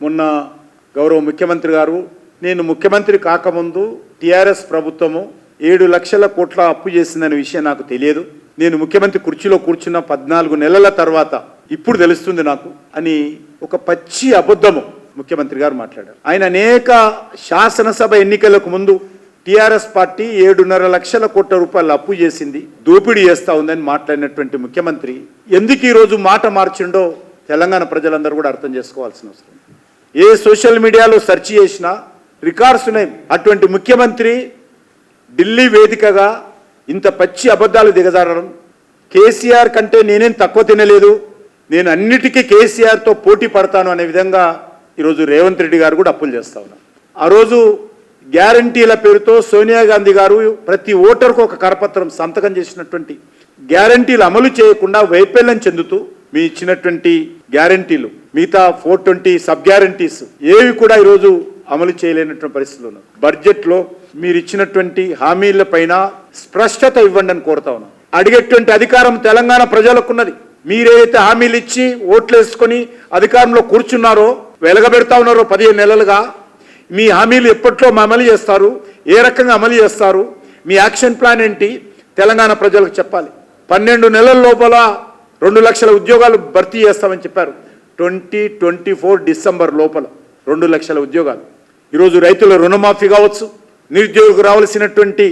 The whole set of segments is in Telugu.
మొన్న గౌరవ ముఖ్యమంత్రి గారు నేను ముఖ్యమంత్రి కాకముందు టీఆర్ఎస్ ప్రభుత్వము ఏడు లక్షల కోట్ల అప్పు చేసిందనే విషయం నాకు తెలియదు. నేను ముఖ్యమంత్రి కుర్చీలో కూర్చున్న పద్నాలుగు నెలల తర్వాత ఇప్పుడు తెలుస్తుంది నాకు అని ఒక పచ్చి అబద్ధము ముఖ్యమంత్రి గారు మాట్లాడారు. ఆయన అనేక శాసనసభ ఎన్నికలకు ముందు టీఆర్ఎస్ పార్టీ ఏడున్నర లక్షల కోట్ల రూపాయలు అప్పు చేసింది దోపిడీ చేస్తా ఉందని మాట్లాడినటువంటి ముఖ్యమంత్రి ఎందుకు ఈరోజు మాట మార్చిండో తెలంగాణ ప్రజలందరూ కూడా అర్థం చేసుకోవాల్సిన అవసరం. ఏ సోషల్ మీడియాలో సెర్చ్ చేసినా రికార్డ్స్ ఉన్నాయి. అటువంటి ముఖ్యమంత్రి ఢిల్లీ వేదికగా ఇంత పచ్చి అబద్ధాలు దిగజారడం కేసీఆర్ కంటే నేనేం తక్కువ తినలేదు నేను అన్నిటికీ కేసీఆర్తో పోటీ పడతాను అనే విధంగా ఈరోజు రేవంత్ రెడ్డి గారు కూడా అప్పులు చేస్తా ఉన్నారు. ఆ రోజు గ్యారంటీల పేరుతో సోనియా గాంధీ గారు ప్రతి ఓటర్కు ఒక కరపత్రం సంతకం చేసినటువంటి గ్యారంటీలు అమలు చేయకుండా వైఫల్యం చెందుతూ మీ ఇచ్చినటువంటి గ్యారంటీలు మిగతా ఫోర్ ట్వంటీ సబ్ గ్యారంటీస్ ఏవి కూడా ఈరోజు అమలు చేయలేనటువంటి పరిస్థితులు ఉన్నాయి. బడ్జెట్లో మీరు ఇచ్చినటువంటి హామీల పైన స్పష్టత ఇవ్వండి అని కోరుతా ఉన్నాం. అడిగేటువంటి అధికారం తెలంగాణ ప్రజలకున్నది. మీరేదైతే హామీలు ఇచ్చి ఓట్లు వేసుకొని అధికారంలో కూర్చున్నారో వెలగబెడతా ఉన్నారో పదిహేను నెలలుగా మీ హామీలు ఎప్పట్లో అమలు చేస్తారు ఏ రకంగా అమలు చేస్తారు మీ యాక్షన్ ప్లాన్ ఏంటి తెలంగాణ ప్రజలకు చెప్పాలి. పన్నెండు నెలల లోపల రెండు లక్షల ఉద్యోగాలు భర్తీ చేస్తామని చెప్పారు. ట్వంటీ ట్వంటీ ఫోర్ డిసెంబర్ లోపల రెండు లక్షల ఉద్యోగాలు. ఈరోజు రైతుల రుణమాఫీ కావచ్చు నిరుద్యోగులకు రావాల్సినటువంటి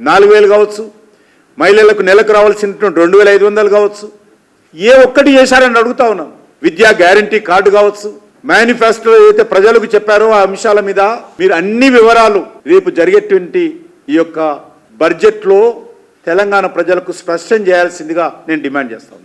నాలుగు వేలు కావచ్చు మహిళలకు నెలకు రావాల్సినటువంటి రెండు వేల ఐదు వందలు కావచ్చు. ఏ ఒక్కటి చేశారని అడుగుతా ఉన్నాం. విద్యా గ్యారంటీ కార్డు కావచ్చు మేనిఫెస్టో ఏదైతే ప్రజలకు చెప్పారో ఆ అంశాల మీద మీరు అన్ని వివరాలు రేపు జరిగేటువంటి ఈ యొక్క బడ్జెట్లో తెలంగాణ ప్రజలకు స్పష్టం చేయాల్సిందిగా నేను డిమాండ్ చేస్తాను